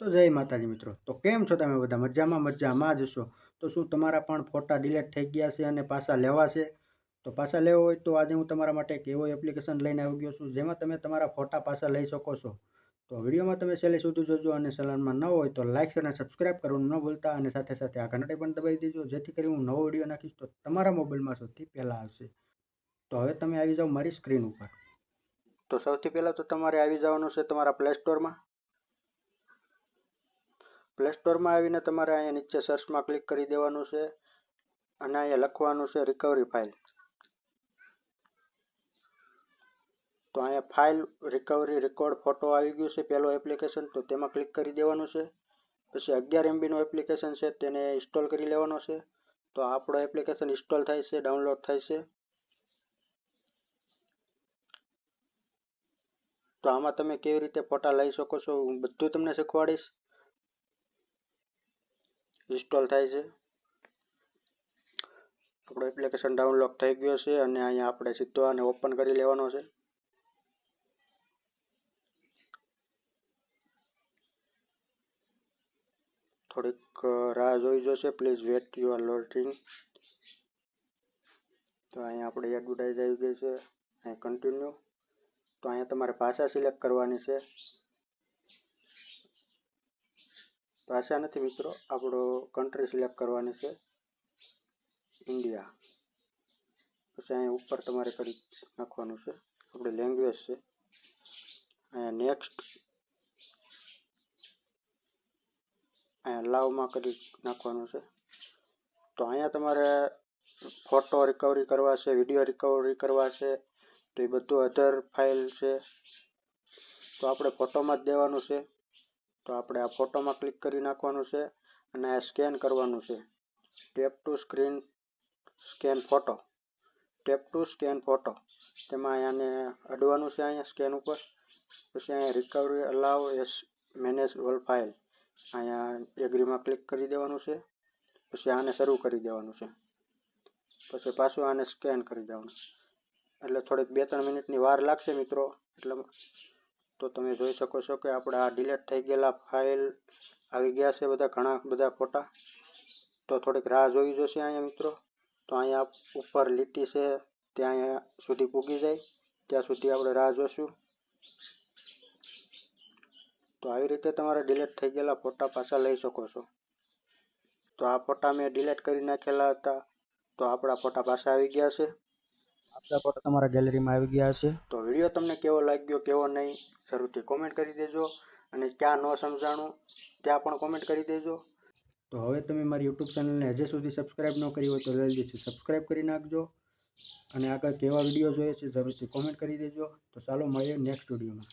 તો જય માતાજી મિત્રો. તો કેમ છો તમે બધા? મજામાં મજામાં જ છો. તો શું તમારા પણ ફોટા ડિલેટ થઈ ગયા છે અને પાછા લેવા છે? તો પાછા લેવા હોય તો આજે હું તમારા માટે એક એવો એપ્લિકેશન લઈને આવી ગયો છું, જેમાં તમે તમારા ફોટા પાછા લઈ શકો છો. તો વિડીયોમાં તમે છેલ્લે સુધી જોજો અને ચેનલમાં ન હોય તો લાઇક અને સબસ્ક્રાઇબ કરવાનું ન ભૂલતા અને સાથે સાથે આ ઘંટડી પણ દબાવી દેજો, જેથી કરી હું નવો વીડિયો નાખીશ તો તમારા મોબાઈલમાં સૌથી પહેલાં આવશે. તો હવે તમે આવી જાઓ મારી સ્ક્રીન ઉપર. તો સૌથી પહેલાં તો તમારે આવી જવાનું છે તમારા પ્લે સ્ટોરમાં પ્લે સ્ટોરમાં આવીને તમારે અહીંયા નીચે સર્ચમાં ક્લિક કરી દેવાનું છે અને અહીંયા લખવાનું છે રિકવરી ફાઇલ તો અહીંયા ફાઇલ રિકવરી રેકોર્ડ ફોટો આવી ગયું છે, પહેલો એપ્લિકેશન તો તેમાં ક્લિક કરી દેવાનું છે. પછી અગિયાર એમબીનું એપ્લિકેશન છે, તેને ઇન્સ્ટોલ કરી લેવાનો છે. તો આપણો એપ્લિકેશન ઇન્સ્ટોલ થાય છે ડાઉનલોડ થાય છે. તો આમાં તમે કેવી રીતે ફોટા લઈ શકો છો, હું બધું તમને શીખવાડીશ. ઇન્સ્ટોલ થાય છે. આપણો એપ્લિકેશન ડાઉનલોડ થઈ ગયો છે અને અહીંયા આપણે સીધો આને ઓપન કરી લેવાનો છે. થોડીક રાહ જોઈ જોશે. Please wait you are loading તો અહીંયા આપણે એડવર્ટાઇઝ આવી ગઈ છે. અહીં કન્ટિન્યુ તો અહીંયા તમારે ભાષા સિલેક્ટ કરવાની છે. ભાષા નથી મિત્રો, આપણો કન્ટ્રી સિલેક્ટ કરવાની છે ઇન્ડિયા પછી અહીંયા ઉપર તમારે કરી નાખવાનું છે. આપણી લેંગ્વેજ છે. અહીંયા નેક્સ્ટ અહીંયા લાવમાં કરી નાખવાનું છે. તો અહીંયા તમારે ફોટો રિકવરી કરવા છે વીડિયો રિકવરી કરવા છે, તો એ બધું અધર ફાઇલ છે. તો આપણે ફોટોમાં જ દેવાનું છે. તો આપણે આ ફોટોમાં ક્લિક કરી નાખવાનું છે અને આ સ્કેન કરવાનું છે. Tap to screen scan photo. Tap to scan photo. તેમાં અહીંયાને અડવાનું છે અહીંયા સ્કેન ઉપર. પછી અહીંયા recovery allow access manage all file અહીંયા એગ્રીમાં ક્લિક કરી દેવાનું છે. પછી આને શરૂ કરી દેવાનું છે. પછી પાછું આને સ્કેન કરી દેવાનું. એટલે થોડીક બે ત્રણ મિનિટની વાર લાગશે મિત્રો. એટલે તો તમે જોઈ શકો છો કે આપણે ડિલેટ થઈ ગયેલા ફાઇલ આવી ગયા છે બધા ઘણા બધા ફોટા તો થોડીક રાહ જોઈ જોશે અહીંયા મિત્રો. તો અહીંયા ઉપર લીટી છે, ત્યાં અહીંયા સુધી પૂગી જાય. ત્યાં સુધી આપણે રાહ જોશું. તો આવી રીતે તમારે ડિલેટ થઈ ગયેલા ફોટા પાછા લઈ શકો છો. તો આ ફોટા મેં ડિલેટ કરી નાખેલા હતા. તો આપણા ફોટા પાછા આવી ગયા છે. આપણા ફોટો તમારા ગેલેરીમાં આવી ગયા છે તો વીડિયો તમને કેવો લાગ્યો, કેવો નહીં, જરૂરથી કોમેન્ટ કરી દેજો. અને ક્યાં ન સમજાણું, ત્યાં પણ કોમેન્ટ કરી દેજો. તો હવે તમે મારી યુટ્યુબ ચેનલને હજી સુધી સબસ્ક્રાઈબ ન કરી હોય તો જલ્દીથી સબસ્ક્રાઈબ કરી નાખજો. અને આગળ કેવા વીડિયો જોઈએ છે જરૂરથી કોમેન્ટ કરી દેજો. તો ચાલો મળીએ નેક્સ્ટ વિડીયોમાં